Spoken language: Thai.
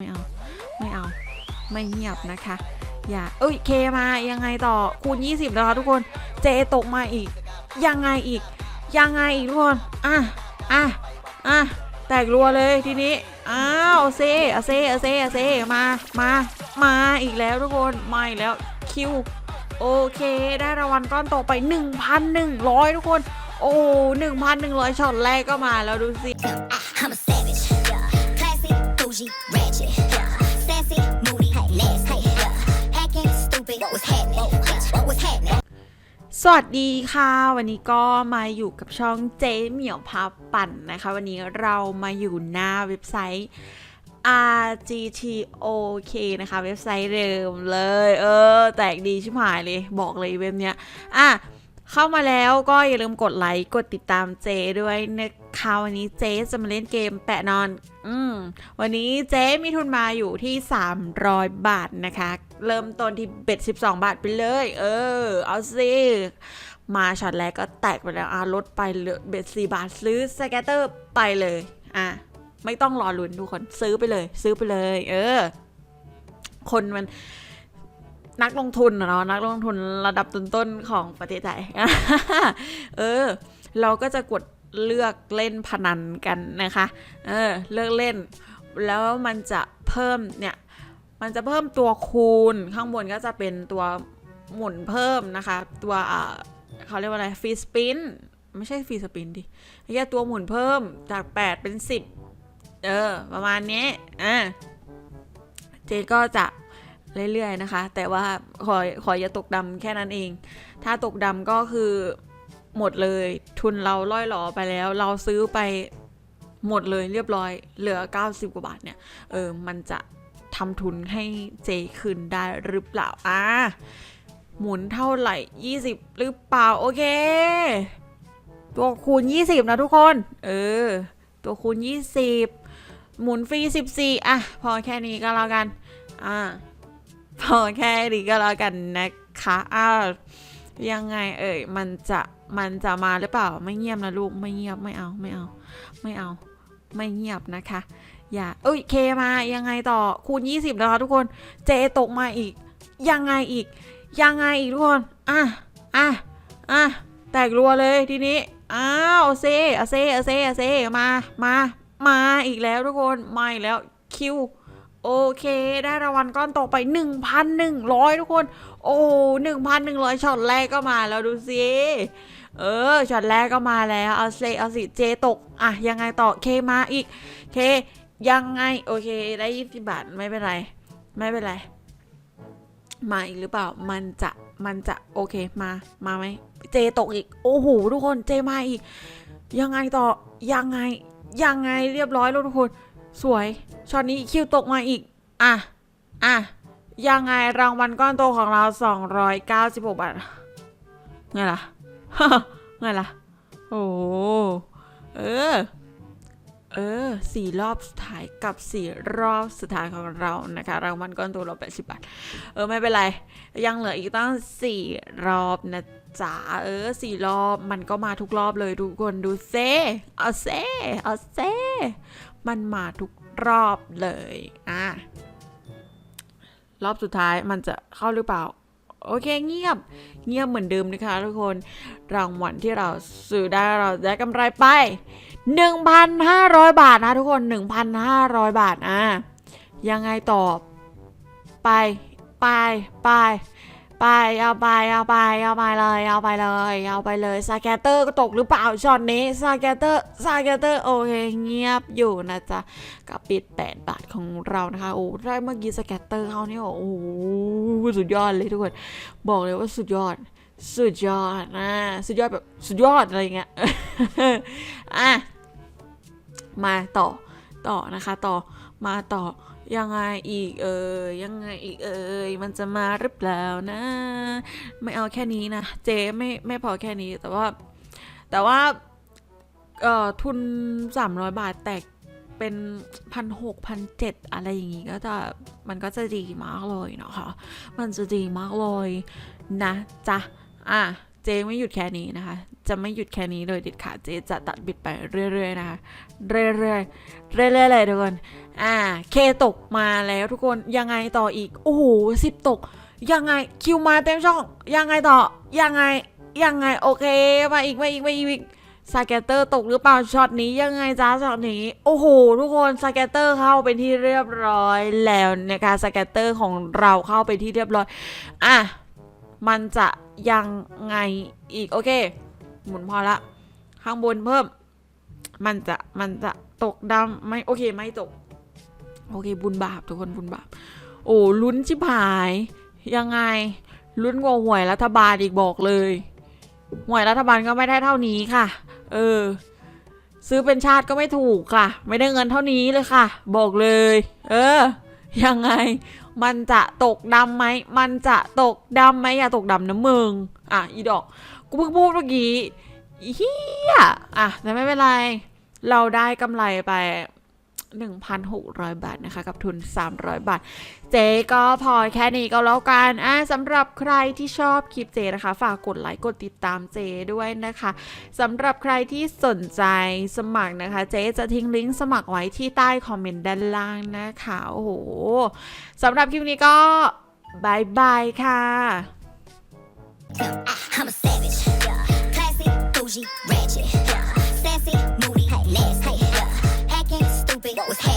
ไม่เอา ไม่เอา ไม่เงียบนะคะ อย่า เอ้ย เคมา ยังไงต่อ คูณ 20 แล้วค่ะทุกคน เจตกมาอีก ยังไงอีก ยังไงอีกทุกคน อะ อะ อะ แตกรัวเลยทีนี้ อ้าวเซเอเซเอเซเอเซ มา มา มาอีกแล้วทุกคน มาอีกแล้ว คิว โอเค ได้รางวัลก้อนโตไป 1,100 ทุกคน โอ้1,100ช็อตแรกก็มาแล้วดูสิ I'm a savage. Classy, bougie, ratchet. Sassy, moody, nasty. Acting stupid. What was happening? What was happening? สวัสดีค่ะ วันนี้ก็มาอยู่กับช่องเจ๊เหมียวพาปั่นนะคะ วันนี้เรามาอยู่หน้าเว็บไซต์ RGTOK นะคะ เว็บไซต์เดิมเลย เออ แตกดีชิบหายเลย บอกเลยเว็บเนี้ย อะ เข้ามาแล้วก็อย่าลืมกดไลค์ กดติดตามเจด้วยนะคะวันนี้เจจะมาเล่นเกมแปะนอน อืมวันนี้เจมีทุนมาอยู่ที่ 300 บาทนะคะ เริ่มต้นที่เบ็ด 12 บาทไปเลย เออ เอาสิมาช็อตแรกก็แตกไปแล้วอะลดไปเหลือเบ็ด4บาทซื้อสแกตเตอร์ไปเลยอะไม่ต้องรอลุ้นทุกคนซื้อไปเลย ซื้อไปเลย เออ คนมัน นักลงทุนเนาะนักลงทุนระดับต้นๆของประเทศไทย เออ เราก็จะกดเลือกเล่นพนันกันนะคะ เออ เลือกเล่น แล้วมันจะเพิ่มเนี่ย มันจะเพิ่มตัวคูณ ข้างบนก็จะเป็นตัวหมุนเพิ่มนะคะ ตัวอ่าเขาเรียกว่าอะไรฟรีสปินไม่ใช่ฟรีสปินดิไอ้แค่ตัวหมุนเพิ่มจาก 8 เป็น 10 เออ ประมาณนี้ อะ เจก็จะ เรื่อยๆนะคะ แต่ว่าขอขออย่าตกดำแค่นั้นเอง ถ้าตกดำก็คือหมดเลย ทุนเราล่อยหลอไปแล้ว เราซื้อไปหมดเลยเรียบร้อย เหลือ 90 กว่าบาทเนี่ย เออ มันจะทำทุนให้เจคืนได้หรือเปล่า อะ หมุนเท่าไหร่ 20 หรือเปล่า โอเค ตัวคูณ 20 นะทุกคน เออ ตัวคูณ 20 หมุนฟรี 14 อะ พอแค่นี้ก็แล้วกัน อ่า พอแค่นี้ก็แล้วกันนะคะอ้าวยังไงเอ่ยมันจะมันจะมาหรือเปล่าไม่เงียบนะลูกไม่เงียบไม่เอาไม่เอา ไม่เอา ไม่เงียบนะคะ อย่าเอ้ยเคมายังไงต่อคูณ 20แล้วค่ะทุกคนเจตกมาอีก ยังไงอีก ยังไงอีกทุกคนอะอะอะแตกรัวเลยทีนี้อ้าวเซอเซอเซอเซมามามาอีกแล้วทุกคนมาอีกแล้วคิว โอเค ได้รางวัลก้อนโตไป 1,100 ทุกคน โอ้1,100ช็อตแรกก็มาแล้วดูสิเออช็อตแรกก็มาแล้ว เอาเซเอาสิเจตก อะ ยังไงต่อเคมาอีก เค ยังไง โอเค ได้20บาท ไม่เป็นไร ไม่เป็นไร มาอีกหรือเปล่า มันจะมันจะโอเคมา มาไหมเจตกอีก โอ้โหทุกคนเจมาอีก ยังไงต่อยังไงยังไงเรียบร้อยแล้วทุกคน สวยช็อตนี้คิวตกมาอีก อะ อะ ยังไงรางวัลก้อนโตของเรา 296 บาท ไงล่ะ ไงล่ะ โอ้เออ เออสี่รอบสุดท้ายกับสี่รอบสุดท้ายของเรานะคะ รางวัลก้อนโตเรา 80 บาท เออ ไม่เป็นไร ยังเหลืออีกตั้งสี่รอบนะจ๊ะเออสี่รอบมันก็มาทุกรอบเลยทุกคนดูเซเอาเซเอาเซ มันมาทุกรอบเลยอะรอบสุดท้ายมันจะเข้าหรือเปล่า โอเคเงียบเงียบเหมือนเดิมนะคะทุกคนรางวัลที่เราซื้อได้เราได้กำไรไป 1,500 บาทนะทุกคน 1,500 บาทอะยังไงตอบ ไปไปไป ไปเอาไปเอาไปเอาไปเลยเอาไปเลยเอาไปเลยสแกเตอร์ก็ตกหรือเปล่าช็อตนี้สแกเตอร์สแกเตอร์โอเคเงียบอยู่นะจ๊ะกับปิด 8 บาทของเรานะคะโอ้ได้เมื่อกี้สแกเตอร์เขาเนี่ยโอ้โหสุดยอดเลยทุกคนบอกเลยว่าสุดยอด สุดยอดนะสุดยอดแบบสุดยอดอะไรเงี้ยอะมาต่อ ต่อนะคะ ต่อมาต่อยังไงอีกเอ่ยยังไงอีกเอ่ยมันจะมาหรือเปล่านะ ไม่เอาแค่นี้นะ เจไม่ไม่พอแค่นี้แต่ว่า แต่ว่าเอ่อทุน 300 บาทแตกเป็นพันหกพันเจ็ดอะไรอย่างงี้ก็จะมันก็จะดีมากเลยเนาะค่ะมันจะดีมากเลยนะจ๊ะอะ เจไม่หยุดแค่นี้นะคะ จะไม่หยุดแค่นี้เลยเด็ดขาดเจจะตัดบิดไปเรื่อยๆนะคะ เรื่อยๆ เรื่อยๆเลยทุกคน อ่า เคตกมาแล้วทุกคนยังไงต่ออีก โอ้โหสิบตก ยังไงคิวมาเต็มช่อง ยังไงต่อ ยังไง ยังไงโอเค มาอีกมาอีกมาอีกสแกตเตอร์ตกหรือเปล่าช็อตนี้ยังไงจ้าช็อตนี้ โอ้โห ทุกคนสแกตเตอร์เข้าเป็นที่เรียบร้อยแล้วนะคะสแกตเตอร์ของเราเข้าไปที่เรียบร้อย อะ มันจะ ยังไงอีก โอเค หมุนพอละ ข้างบนเพิ่ม มันจะมันจะตกดำไม่โอเคไม่ตก โอเค บุญบาปทุกคนบุญบาป โอ้ลุ้นชิบหาย ยังไง ลุ้นกว่าหวยรัฐบาลอีกบอกเลยหวยรัฐบาลก็ไม่ได้เท่านี้ค่ะ เออ ซื้อเป็นชาติก็ไม่ถูกค่ะ ไม่ได้เงินเท่านี้เลยค่ะ บอกเลย เออ ยังไง มันจะตกดำไหม มันจะตกดำไหมอย่าตกดำนะมึง อะอีดอก กูเพิ่งพูดเมื่อกี้เฮียอะแต่ไม่เป็นไร เราได้กำไรไป 1,600 บาทนะคะ กับทุน 300 บาท เจ๊ก็พอแค่นี้ก็แล้วกันอะสำหรับใครที่ชอบคลิปเจนะคะ ฝากกดไลค์กดติดตามเจด้วยนะคะสำหรับใครที่สนใจสมัครนะคะ เจ๊จะทิ้งลิงก์สมัครไว้ที่ใต้คอมเมนต์ด้านล่างนะคะโอ้โหสำหรับคลิปนี้ก็บายบายค่ะ I'm a savage. Yeah. Classy, bougie, stupid. Was